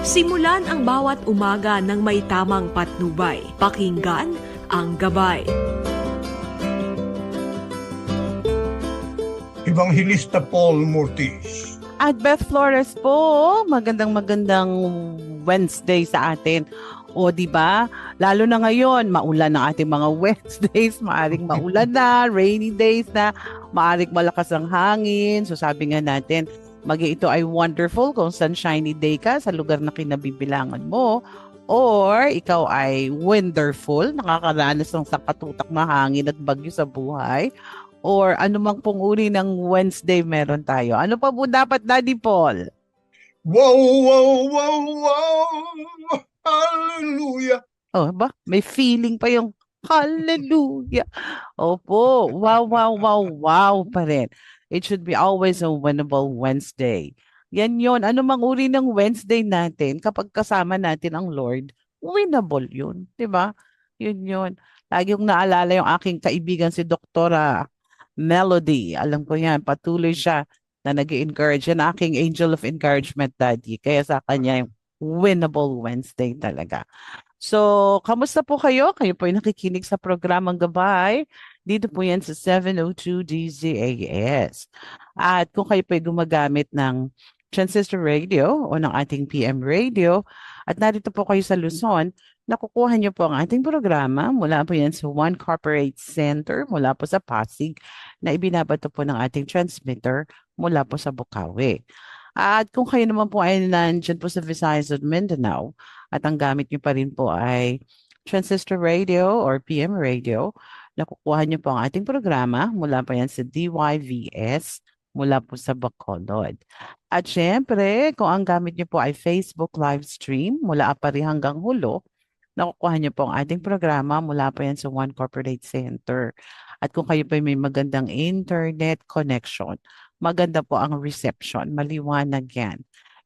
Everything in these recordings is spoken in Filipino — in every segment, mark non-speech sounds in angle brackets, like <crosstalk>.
Simulan ang bawat umaga ng may tamang patnubay. Pakinggan ang gabay. Evangelista Paul Mortis. At Beth Flores po, magandang magandang Wednesday sa atin. O di ba? Lalo na ngayon, maulan ang ating mga <laughs> Wednesdays, maaring maulan na, rainy days na, maaring malakas ang hangin. So sabi nga natin, magi ito ay wonderful kung sunshiny day ka sa lugar na kinabibilangan mo or ikaw ay wonderful, nakakaranas ng sakatutak na hangin at bagyo sa buhay or anumang pong uri ng Wednesday meron tayo. Ano pa po dapat, Daddy Paul? Wow, wow, wow, wow! Hallelujah! Oh, ba? May feeling pa yung hallelujah. Opo, wow, wow, wow, wow pa rin. It should be always a winnable Wednesday. Yan yon. Ano mang uri ng Wednesday natin, kapag kasama natin ang Lord, winnable yun. Ba? Yun yun. Lagi yung naalala yung aking kaibigan si Doktora Melody. Alam ko yan, patuloy siya na nag encourage Yan aking angel of encouragement, Daddy. Kaya sa kanya yung winnable Wednesday talaga. So, kamusta po kayo? Kayo po ay nakikinig sa programang Gabay. Dito po yan sa 702 DZAS. At kung kayo po ay gumagamit ng transistor radio o ng ating PM radio at narito po kayo sa Luzon, nakukuha niyo po ang ating programa mula po yan sa One Corporate Center mula po sa Pasig na ibinabato po ng ating transmitter mula po sa Bukawi. At kung kayo naman po ay nandyan po sa Visayas at Mindanao at ang gamit niyo pa rin po ay transistor radio or PM radio, nakukuha niyo po ang ating programa mula pa yan sa DYVS mula po sa Bacolod. At syempre, kung ang gamit niyo po ay Facebook live stream mula apari hanggang hulo, nakukuha niyo po ang ating programa mula po yan sa One Corporate Center. At kung kayo pa may magandang internet connection, maganda po ang reception. Maliwanag yan.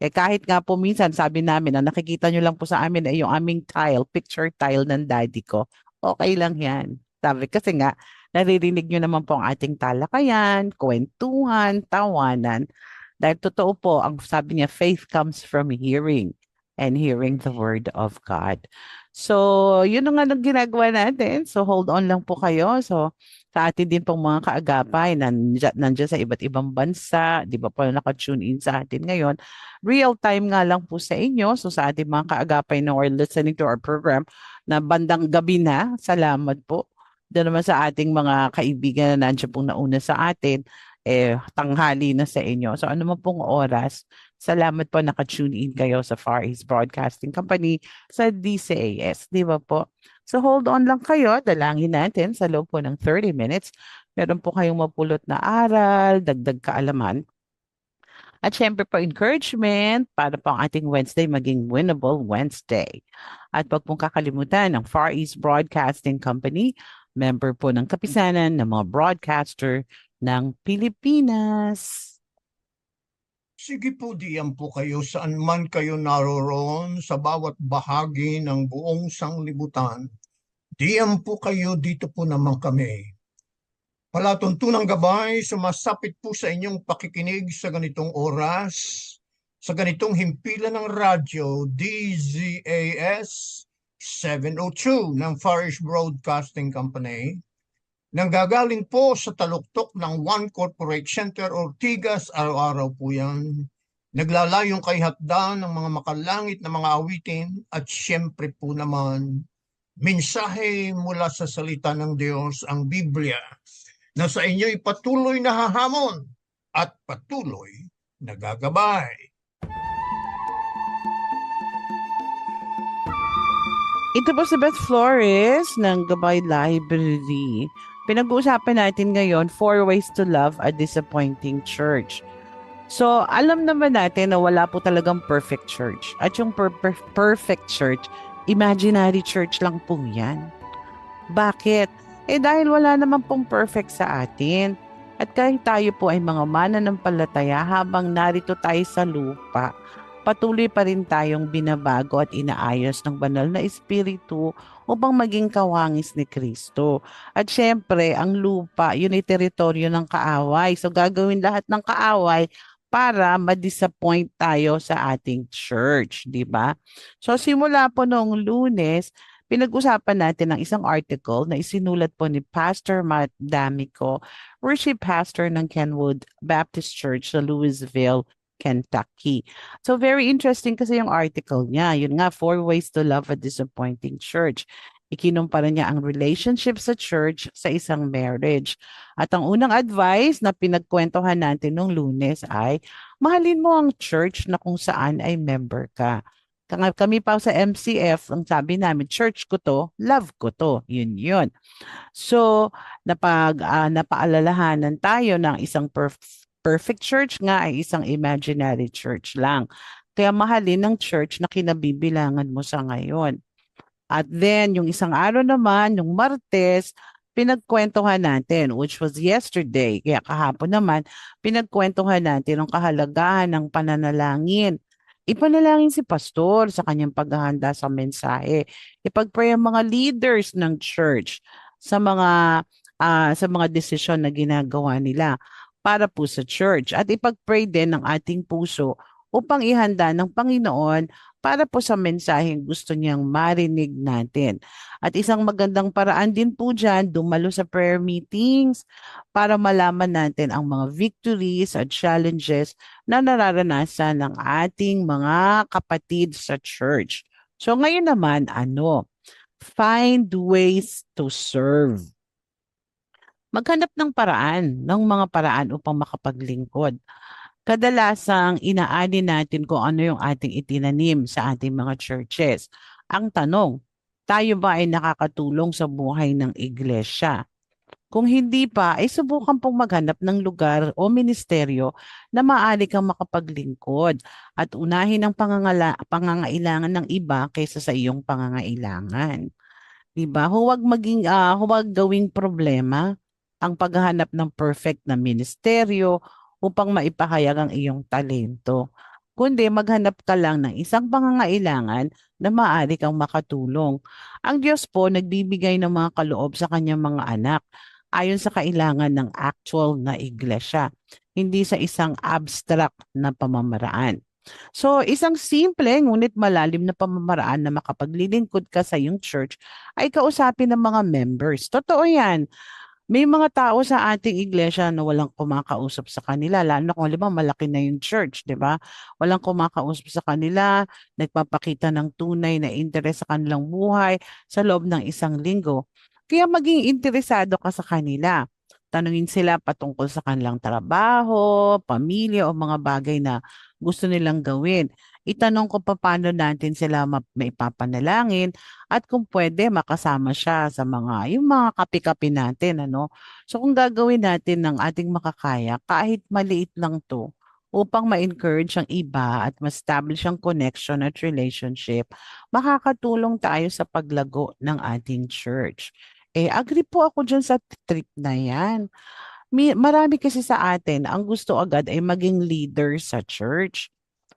Eh kahit nga po minsan sabi namin na nakikita nyo lang po sa amin ay yung aming tile, picture tile ng daddy ko. Okay lang yan. Sabi kasi nga, naririnig nyo naman po ang ating talakayan, kwentuhan, tawanan. Dahil totoo po, ang sabi niya, faith comes from hearing and hearing the word of God. So, yun ang nga ginagawa natin. So, hold on lang po kayo. So, sa atin din pong mga kaagapay nandiyan, nandiyan sa iba't ibang bansa, di ba po naka-tune in sa atin ngayon. Real time nga lang po sa inyo. So, sa ating mga kaagapay na are listening to our program na bandang gabi na, salamat po. Doon naman sa ating mga kaibigan na nandiyan pong nauna sa atin, eh, tanghali na sa inyo. So, ano man pong oras, Salamat po naka-tune in kayo sa Far East Broadcasting Company sa DCAS, di ba po? So hold on lang kayo, dalangin natin sa loob po ng 30 minutes. Meron po kayong mapulot na aral, dagdag kaalaman. At syempre po encouragement para po ang ating Wednesday maging winnable Wednesday. At wag pong kakalimutan ng Far East Broadcasting Company, member po ng kapisanan ng mga broadcaster ng Pilipinas. Sige po diyan po kayo saan man kayo naroroon sa bawat bahagi ng buong sanglibutan. Diyan po kayo, dito po naman kami. Palatuntunang gabay, sumasapit po sa inyong pakikinig sa ganitong oras, sa ganitong himpilan ng radyo, DZAS 702 ng Farish Broadcasting Company, Nanggagaling po sa taluktok ng One Corporate Center Ortigas, araw-araw po yan. Naglalayong kay hatda ng mga makalangit na mga awitin at siyempre po naman, mensahe mula sa salita ng Diyos, ang Biblia, na sa inyo'y patuloy na hahamon at patuloy nagagabay. Ito po si Beth Flores ng Gabay Library. Pinag-uusapan natin ngayon, four ways to love a disappointing church. So, alam naman natin na wala po talagang perfect church. At yung per- per- perfect church, imaginary church lang po yan. Bakit? Eh dahil wala naman pong perfect sa atin. At kahit tayo po ay mga mananampalataya habang narito tayo sa lupa, patuloy pa rin tayong binabago at inaayos ng banal na espiritu upang maging kawangis ni Kristo. At syempre, ang lupa, yun ay teritoryo ng kaaway. So gagawin lahat ng kaaway para ma-disappoint tayo sa ating church, di ba? So simula po noong lunes, pinag-usapan natin ang isang article na isinulat po ni Pastor Matt D'Amico, worship pastor ng Kenwood Baptist Church sa Louisville, Kentucky. So very interesting kasi yung article niya. Yun nga, four ways to love a disappointing church. Ikinumpara niya ang relationship sa church sa isang marriage. At ang unang advice na pinagkwentuhan natin nung lunes ay mahalin mo ang church na kung saan ay member ka. Kami pa sa MCF, ang sabi namin, church ko to, love ko to. Yun yun. So, napag, ah, napaalalahanan tayo ng isang perf- perfect church nga ay isang imaginary church lang. Kaya mahalin ng church na kinabibilangan mo sa ngayon. At then, yung isang araw naman, yung Martes, pinagkwentuhan natin, which was yesterday. Kaya kahapon naman, pinagkwentuhan natin ang kahalagahan ng pananalangin. Ipanalangin si pastor sa kanyang paghahanda sa mensahe. Ipagpray ang mga leaders ng church sa mga ah, sa mga desisyon na ginagawa nila para po sa church. At ipagpray din ng ating puso upang ihanda ng Panginoon para po sa mensaheng gusto niyang marinig natin. At isang magandang paraan din po dyan, dumalo sa prayer meetings para malaman natin ang mga victories at challenges na nararanasan ng ating mga kapatid sa church. So ngayon naman, ano? Find ways to serve. Maghanap ng paraan, ng mga paraan upang makapaglingkod kadalasang inaani natin kung ano yung ating itinanim sa ating mga churches. Ang tanong, tayo ba ay nakakatulong sa buhay ng iglesia? Kung hindi pa, ay subukan pong maghanap ng lugar o ministeryo na maaari kang makapaglingkod at unahin ang pangangala, pangangailangan ng iba kaysa sa iyong pangangailangan. Diba? Huwag maging ah, huwag gawing problema ang paghahanap ng perfect na ministeryo upang maipahayag ang iyong talento. Kundi maghanap ka lang ng isang pangangailangan na maaari kang makatulong. Ang Diyos po nagbibigay ng mga kaloob sa kanyang mga anak ayon sa kailangan ng actual na iglesia, hindi sa isang abstract na pamamaraan. So, isang simple ngunit malalim na pamamaraan na makapaglilingkod ka sa iyong church ay kausapin ng mga members. Totoo yan. May mga tao sa ating iglesia na walang kumakausap sa kanila, lalo na kung halimbawa malaki na yung church, di ba? Walang kumakausap sa kanila, nagpapakita ng tunay na interes sa kanilang buhay sa loob ng isang linggo. Kaya maging interesado ka sa kanila. Tanungin sila patungkol sa kanilang trabaho, pamilya o mga bagay na gusto nilang gawin. Itanong ko pa paano natin sila ma- maipapanalangin at kung pwede makasama siya sa mga yung mga kapi-kapi natin ano. So kung gagawin natin ng ating makakaya kahit maliit lang 'to upang ma-encourage ang iba at ma-establish ang connection at relationship, makakatulong tayo sa paglago ng ating church. Eh, agree po ako dyan sa trip na yan. Mi- marami kasi sa atin, ang gusto agad ay maging leader sa church.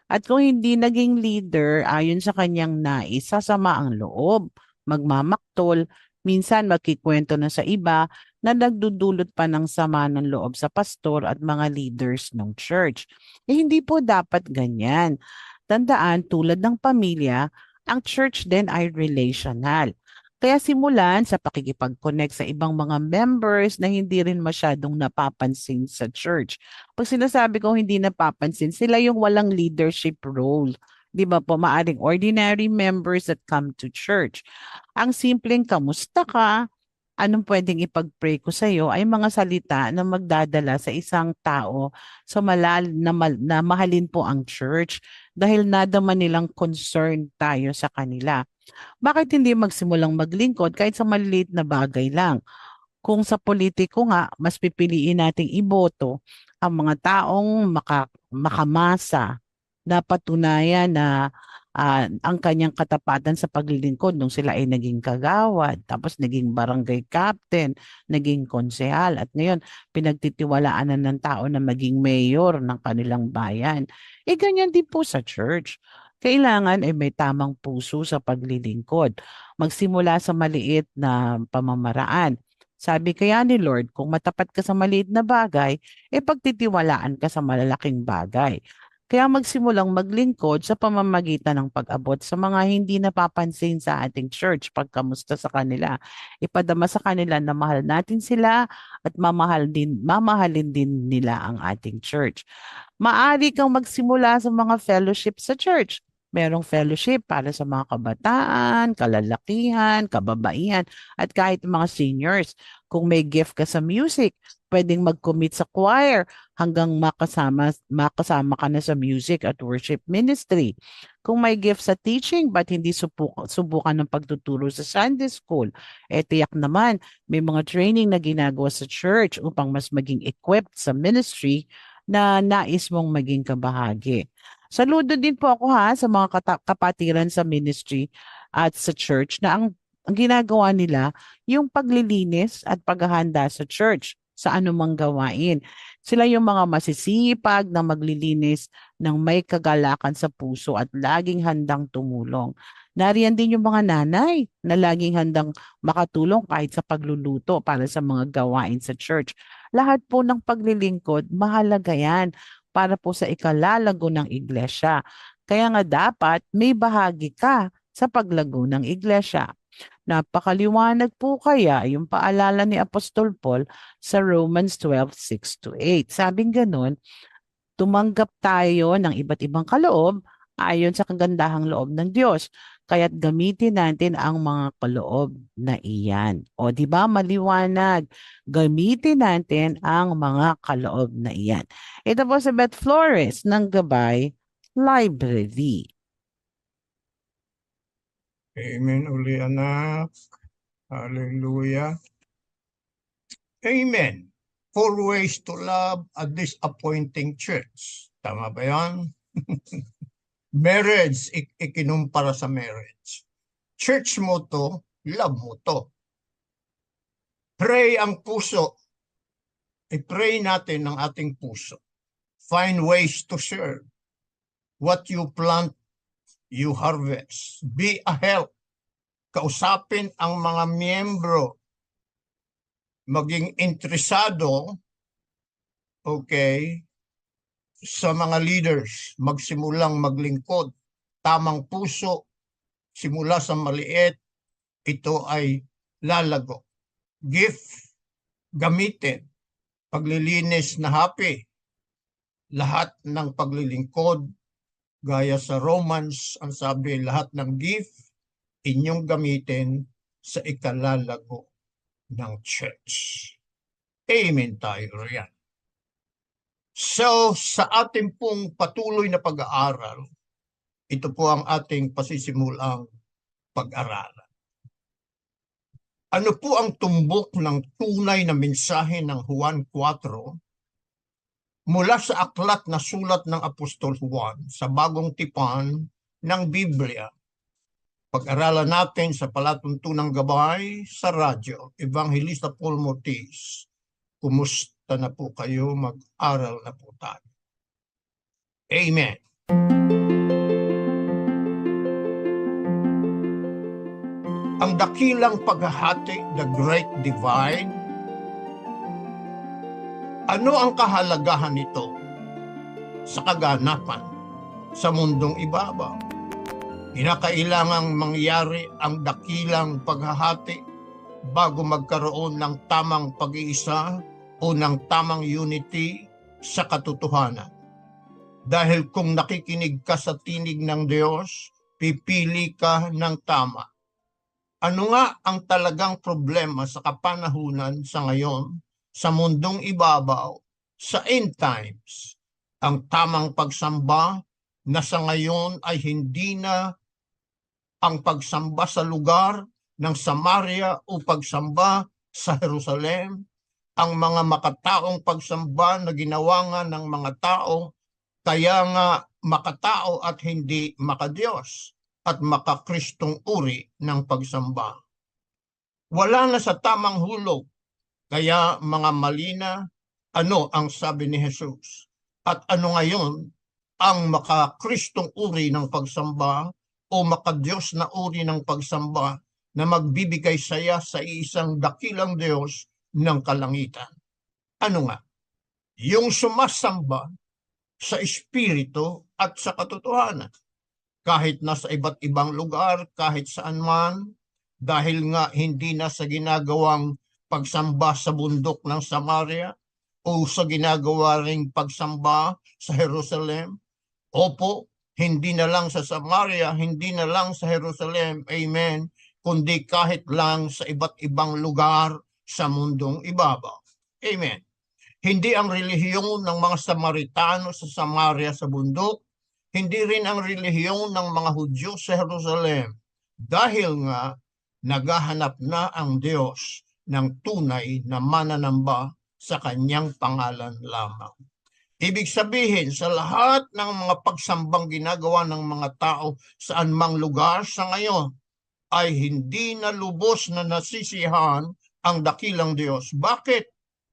At kung hindi naging leader ayon sa kanyang nais, sasama ang loob, magmamaktol, minsan magkikwento na sa iba na nagdudulot pa ng sama ng loob sa pastor at mga leaders ng church. Eh, hindi po dapat ganyan. Tandaan, tulad ng pamilya, ang church din ay relational. Kaya simulan sa pakikipag-connect sa ibang mga members na hindi rin masyadong napapansin sa church. Pag sinasabi ko hindi napapansin, sila yung walang leadership role. Di ba po, maaring ordinary members that come to church. Ang simpleng kamusta ka, anong pwedeng ipag-pray ko sa iyo ay mga salita na magdadala sa isang tao sa malal na, mal- na mahalin po ang church dahil nadama nilang concern tayo sa kanila. Bakit hindi magsimulang maglingkod kahit sa maliliit na bagay lang? Kung sa politiko nga, mas pipiliin nating iboto ang mga taong maka, makamasa na patunayan na ah, ang kanyang katapatan sa paglilingkod nung sila ay naging kagawad, tapos naging barangay captain, naging konsehal, at ngayon pinagtitiwalaan na ng tao na maging mayor ng kanilang bayan. Eh ganyan din po sa church. Kailangan ay may tamang puso sa paglilingkod. Magsimula sa maliit na pamamaraan. Sabi kaya ni Lord, kung matapat ka sa maliit na bagay, e pagtitiwalaan ka sa malalaking bagay. Kaya magsimulang maglingkod sa pamamagitan ng pag-abot sa mga hindi napapansin sa ating church pagkamusta sa kanila. Ipadama sa kanila na mahal natin sila at mamahal din, mamahalin din nila ang ating church. Maari kang magsimula sa mga fellowship sa church. Merong fellowship para sa mga kabataan, kalalakihan, kababaihan, at kahit mga seniors. Kung may gift ka sa music, pwedeng mag-commit sa choir hanggang makasama, makasama ka na sa music at worship ministry. Kung may gift sa teaching, but hindi subukan, subukan ng pagtuturo sa Sunday school, eh tiyak naman, may mga training na ginagawa sa church upang mas maging equipped sa ministry na nais mong maging kabahagi. Saludo din po ako ha sa mga kapatiran sa ministry at sa church na ang, ang ginagawa nila yung paglilinis at paghahanda sa church sa anumang gawain. Sila yung mga masisipag na maglilinis ng may kagalakan sa puso at laging handang tumulong. Nariyan din yung mga nanay na laging handang makatulong kahit sa pagluluto para sa mga gawain sa church. Lahat po ng paglilingkod, mahalaga yan para po sa ikalalago ng iglesia. Kaya nga dapat may bahagi ka sa paglago ng iglesia. Napakaliwanag po kaya yung paalala ni Apostol Paul sa Romans 12, 6 to 8. Sabing ganun, tumanggap tayo ng iba't ibang kaloob ayon sa kagandahang loob ng Diyos. Kaya't gamitin natin ang mga kaloob na iyan. O di ba maliwanag? Gamitin natin ang mga kaloob na iyan. Ito po si Beth Flores ng Gabay Library. Amen uli anak. Hallelujah. Amen. Four ways to love a disappointing church. Tama ba yan? <laughs> marriage, ik ikinumpara sa marriage. Church mo to, love mo to. Pray ang puso. I-pray natin ng ating puso. Find ways to serve. What you plant, you harvest. Be a help. Kausapin ang mga miyembro. Maging interesado, okay, sa mga leaders. Magsimulang maglingkod. Tamang puso. Simula sa maliit, ito ay lalago. Gift, gamitin. Paglilinis na happy. Lahat ng paglilingkod, gaya sa Romans, ang sabi, lahat ng gift, inyong gamitin sa ikalalago ng church. Amen tayo riyan. So, sa ating pong patuloy na pag-aaral, ito po ang ating pasisimulang pag-aralan. Ano po ang tumbok ng tunay na mensahe ng Juan 4 mula sa aklat na sulat ng Apostol Juan sa bagong tipan ng Biblia? Pag-aralan natin sa palatuntunang gabay sa radyo, Evangelista Paul Mortis. Kumusta na po kayo? Mag-aral na po tayo. Amen. Ang dakilang paghahati, the Great Divide, ano ang kahalagahan nito sa kaganapan sa mundong ibabaw? Kinakailangang mangyari ang dakilang paghahati bago magkaroon ng tamang pag-iisa o ng tamang unity sa katotohanan. Dahil kung nakikinig ka sa tinig ng Diyos, pipili ka ng tama. Ano nga ang talagang problema sa kapanahunan sa ngayon, sa mundong ibabaw, sa end times? Ang tamang pagsamba na sa ngayon ay hindi na ang pagsamba sa lugar ng Samaria o pagsamba sa Jerusalem, ang mga makataong pagsamba na ginawa nga ng mga tao, kaya nga makatao at hindi makadiyos at makakristong uri ng pagsamba. Wala na sa tamang hulog, kaya mga malina, ano ang sabi ni Jesus? At ano ngayon ang makakristong uri ng pagsamba o makadiyos na uri ng pagsamba na magbibigay saya sa isang dakilang Diyos ng kalangitan. Ano nga? Yung sumasamba sa espiritu at sa katotohanan. Kahit nasa iba't ibang lugar, kahit saan man, dahil nga hindi na sa ginagawang pagsamba sa bundok ng Samaria o sa ginagawa ring pagsamba sa Jerusalem. Opo, hindi na lang sa Samaria, hindi na lang sa Jerusalem, amen, kundi kahit lang sa iba't ibang lugar sa mundong ibabaw. Amen. Hindi ang relihiyon ng mga Samaritano sa Samaria sa bundok, hindi rin ang relihiyon ng mga Hudyo sa Jerusalem. Dahil nga, naghahanap na ang Diyos ng tunay na mananamba sa kanyang pangalan lamang. Ibig sabihin, sa lahat ng mga pagsambang ginagawa ng mga tao sa anumang lugar sa ngayon, ay hindi na lubos na nasisihan ang dakilang Diyos. Bakit?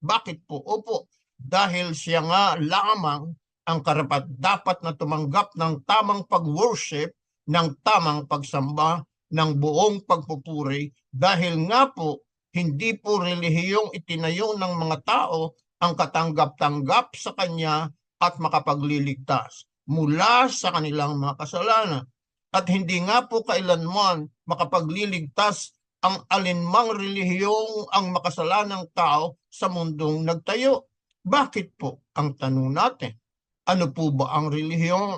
Bakit po? Opo, dahil siya nga lamang ang karapat dapat na tumanggap ng tamang pag-worship, ng tamang pagsamba, ng buong pagpupuri, dahil nga po, hindi po relihiyong itinayo ng mga tao ang katanggap-tanggap sa Kanya at makapagliligtas mula sa kanilang mga kasalanan. At hindi nga po kailanman makapagliligtas ang alinmang relihiyong ang makasalanang tao sa mundong nagtayo. Bakit po ang tanong natin? Ano po ba ang relihiyon?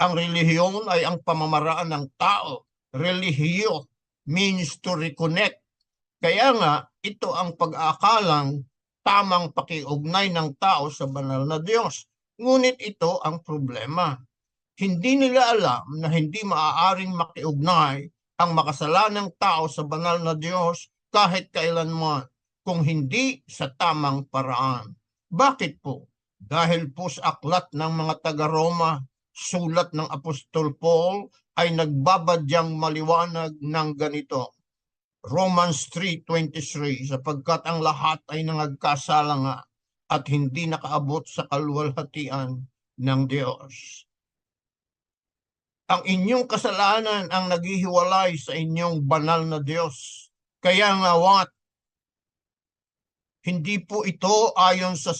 Ang relihiyon ay ang pamamaraan ng tao. Relihiyo means to reconnect. Kaya nga, ito ang pag-aakalang tamang pakiugnay ng tao sa banal na Diyos. Ngunit ito ang problema. Hindi nila alam na hindi maaaring makiugnay ang makasalanang tao sa banal na Diyos kahit kailanman kung hindi sa tamang paraan. Bakit po? Dahil po sa aklat ng mga taga-Roma, sulat ng Apostol Paul ay nagbabadyang maliwanag ng ganito. Romans 3.23 sapagkat ang lahat ay nangagkasala nga at hindi nakaabot sa kaluwalhatian ng Diyos. Ang inyong kasalanan ang naghihiwalay sa inyong banal na Diyos. Kaya nga what? Hindi po ito ayon sa,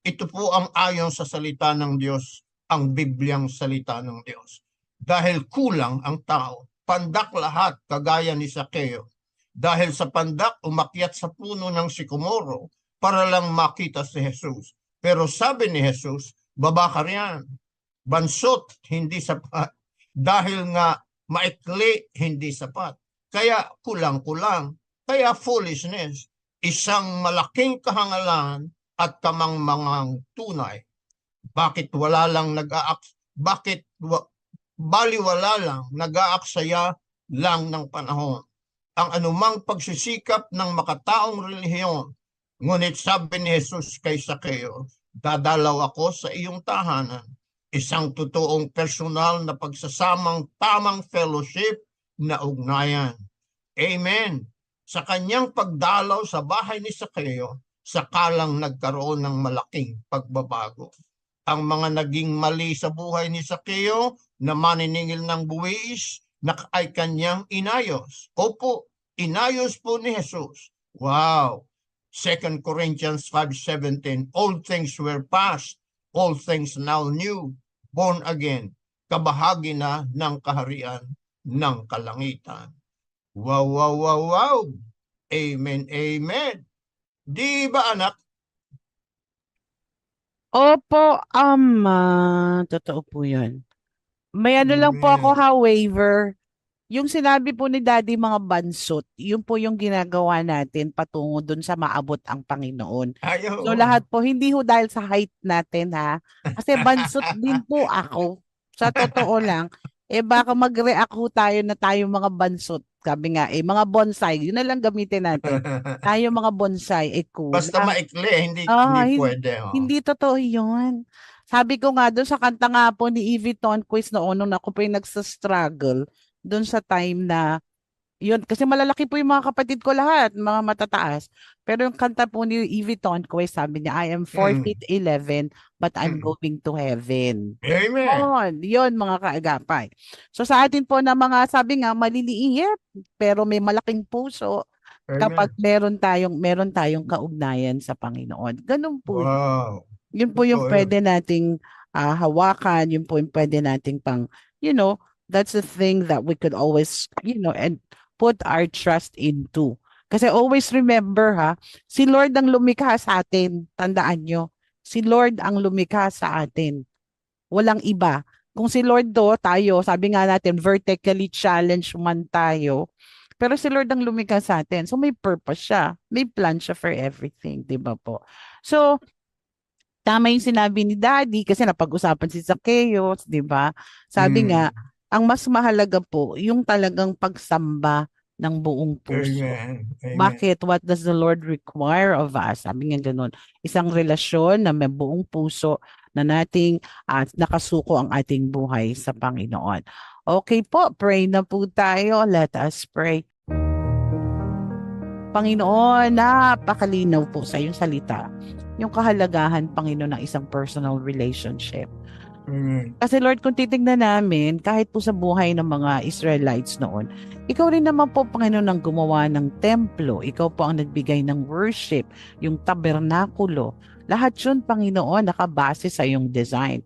ito po ang ayon sa salita ng Diyos, ang Bibliang salita ng Diyos. Dahil kulang ang tao, pandak lahat kagaya ni Sakeo. Dahil sa pandak umakyat sa puno ng sikomoro para lang makita si Jesus. Pero sabi ni Jesus, baba ka riyan. Bansot, hindi sapat. Dahil nga maikli, hindi sapat. Kaya kulang-kulang. Kaya foolishness. Isang malaking kahangalan at kamangmangang tunay. Bakit wala lang nag-aak bakit wa, baliwala lang nag-aaksaya lang ng panahon ang anumang pagsisikap ng makataong relihiyon. Ngunit sabi ni Jesus kay Sakeo, dadalaw ako sa iyong tahanan. Isang totoong personal na pagsasamang tamang fellowship na ugnayan. Amen. Sa kanyang pagdalaw sa bahay ni Sakeo, sakalang nagkaroon ng malaking pagbabago. Ang mga naging mali sa buhay ni Sakeo na maniningil ng buwis na ay kanyang inayos. Opo, inayos po ni Jesus. Wow! 2 Corinthians 5.17 All things were past, all things now new, born again, kabahagi na ng kaharian ng kalangitan. Wow, wow, wow, wow! Amen, amen! Di ba anak? Opo, ama. Totoo po yun. May ano lang po ako ha, waiver. Yung sinabi po ni Daddy mga bansot, yun po yung ginagawa natin patungo dun sa maabot ang Panginoon. Ayaw. So lahat po, hindi ho dahil sa height natin ha. Kasi bansot <laughs> din po ako. Sa totoo lang, eh baka mag-react ho tayo na tayo mga bansot. Sabi nga, eh mga bonsai, yun na lang gamitin natin. <laughs> Tayo mga bonsai, eh cool. Basta maikli, hindi, Ah, hindi hin- pwede. oh. Hindi totoo yun. Sabi ko nga doon sa kanta nga po ni Evie Tonquist noon nung ako po yung nagsa-struggle doon sa time na Yun, kasi malalaki po yung mga kapatid ko lahat, mga matataas. Pero yung kanta po ni Evie Tonquay, sabi niya, I am 4 Mm. feet 11, but I'm Mm. going to heaven. Amen. Yun, yun mga kaagapay. So sa atin po na mga, sabi nga, maliliit, pero may malaking puso Amen. kapag meron tayong, meron tayong kaugnayan sa Panginoon. Ganun po. Wow. Yun po yung pwede nating ah, hawakan, yun po yung pwede nating pang, you know, that's the thing that we could always, you know, and put our trust into. Kasi always remember ha, si Lord ang lumikha sa atin. Tandaan nyo, si Lord ang lumikha sa atin. Walang iba. Kung si Lord do, tayo, sabi nga natin, vertically challenged man tayo, pero si Lord ang lumikha sa atin. So may purpose siya. May plan siya for everything, di ba po? So, tama yung sinabi ni Daddy kasi napag-usapan si Zacchaeus, di ba? Sabi Mm. nga, ang mas mahalaga po, yung talagang pagsamba ng buong puso. Amen. Amen. Bakit? What does the Lord require of us? Sabi nga ganun, isang relasyon na may buong puso na nating at nakasuko ang ating buhay sa Panginoon. Okay po, pray na po tayo. Let us pray. Panginoon, napakalinaw po sa iyong salita yung kahalagahan, Panginoon, ng isang personal relationship. Amen. Kasi Lord, kung titignan namin, kahit po sa buhay ng mga Israelites noon, ikaw rin naman po, Panginoon, ang gumawa ng templo. Ikaw po ang nagbigay ng worship, yung tabernakulo. Lahat yun, Panginoon, nakabase sa iyong design.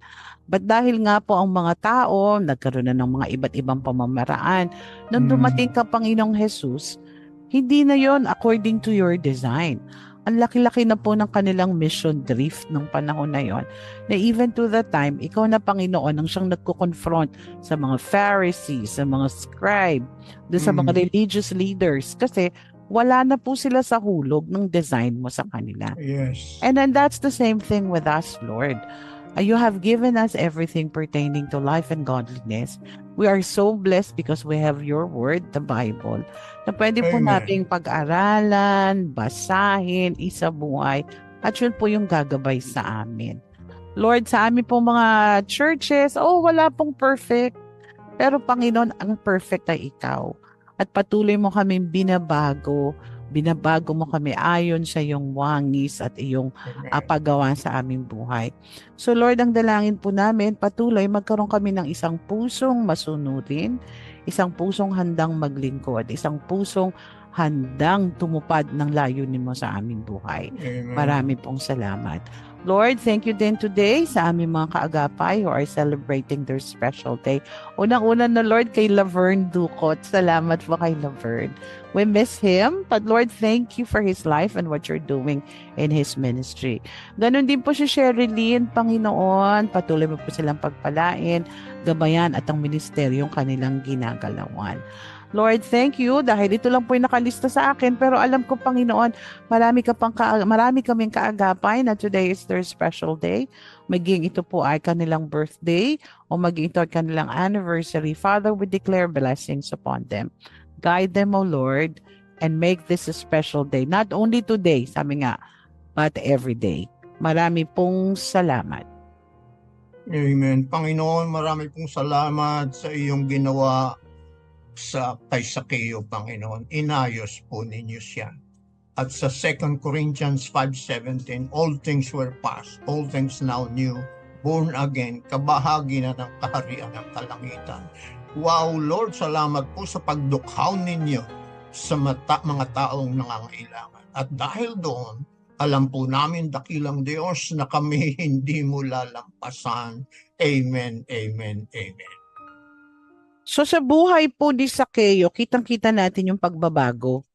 But dahil nga po ang mga tao, nagkaroon na ng mga iba't ibang pamamaraan, nung Mm. dumating ka, Panginoong Jesus, hindi na yon according to your design. Ang laki-laki na po ng kanilang mission drift nung panahon na yon na even to the time, ikaw na Panginoon ang siyang nagko-confront sa mga Pharisees, sa mga scribe, doon sa mga Mm. religious leaders kasi wala na po sila sa hulog ng design mo sa kanila. Yes. And then that's the same thing with us, Lord. Uh, You have given us everything pertaining to life and godliness. We are so blessed because we have your word, the Bible, na pwede po nating pag-aralan, basahin, isabuhay, at yun po yung gagabay sa amin. Lord, sa amin po mga churches, oh, wala pong perfect. Pero Panginoon, ang perfect ay ikaw. At patuloy mo kaming binabago, binabago mo kami ayon sa iyong wangis at iyong uh, paggawa sa aming buhay. So Lord, ang dalangin po namin, patuloy magkaroon kami ng isang pusong masunurin, isang pusong handang maglingkod, isang pusong handang tumupad ng layunin mo sa aming buhay. Amen. Marami pong salamat. Lord, thank you din today sa aming mga kaagapay who are celebrating their special day. Unang-una na Lord kay Laverne Ducot. Salamat po kay Laverne. We miss him, but Lord, thank you for his life and what you're doing in his ministry. Ganon din po si Sherilyn, Panginoon. Patuloy mo po silang pagpalain, gabayan at ang ministeryong kanilang ginagalawan. Lord, thank you dahil ito lang po yung nakalista sa akin pero alam ko Panginoon, marami ka pang ka, marami kaming kaagapay na today is their special day. Maging ito po ay kanilang birthday o maging ito ay kanilang anniversary. Father, we declare blessings upon them. Guide them, O Lord, and make this a special day. Not only today, sabi nga, but every day. Marami pong salamat. Amen. Panginoon, marami pong salamat sa iyong ginawa sa kay Sakeo, Panginoon. Inayos po ninyo siya. At sa 2 Corinthians 5.17, all things were past, all things now new, born again, kabahagi na ng kaharian ng kalangitan. Wow, Lord, salamat po sa pagdukhaw ninyo sa mata, mga taong nangangailangan. At dahil doon, alam po namin dakilang Diyos na kami <laughs> hindi mo lalampasan. Amen, amen, amen. So sa buhay po ni Sakeo, kitang-kita natin yung pagbabago.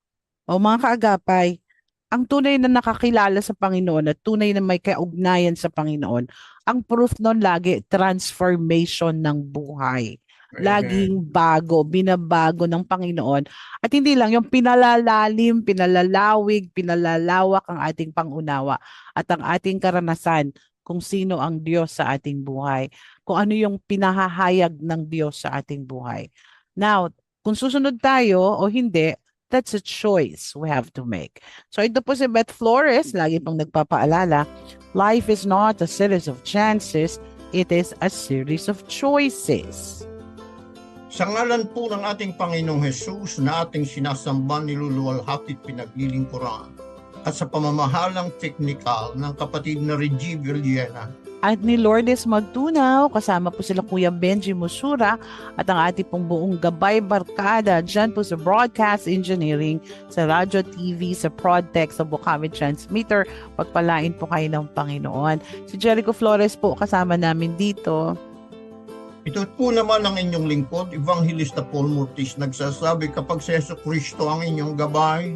O mga kaagapay, ang tunay na nakakilala sa Panginoon at tunay na may kaugnayan sa Panginoon, ang proof nun lagi, transformation ng buhay. Laging bago, binabago ng Panginoon. At hindi lang yung pinalalalim, pinalalawig, pinalalawak ang ating pangunawa at ang ating karanasan kung sino ang Diyos sa ating buhay, kung ano yung pinahahayag ng Diyos sa ating buhay. Now, kung susunod tayo o hindi, that's a choice we have to make. So ito po si Beth Flores, lagi pong nagpapaalala, life is not a series of chances, it is a series of choices. Sa ngalan po ng ating Panginoong Hesus na ating sinasamba, niluluwalhati at pinaglilingkuran at sa pamamahalang teknikal ng kapatid na Reggie Villena, At ni Lourdes Magtunaw, kasama po sila Kuya Benji Musura at ang ating pong buong gabay barkada dyan po sa Broadcast Engineering, sa Radyo TV, sa Prodtech, sa Bukawi Transmitter. Pagpalain po kayo ng Panginoon. Si Jericho Flores po kasama namin dito. Ito po naman ang inyong lingkod, Evangelista Paul Murtis, nagsasabi kapag si Yeso Kristo ang inyong gabay,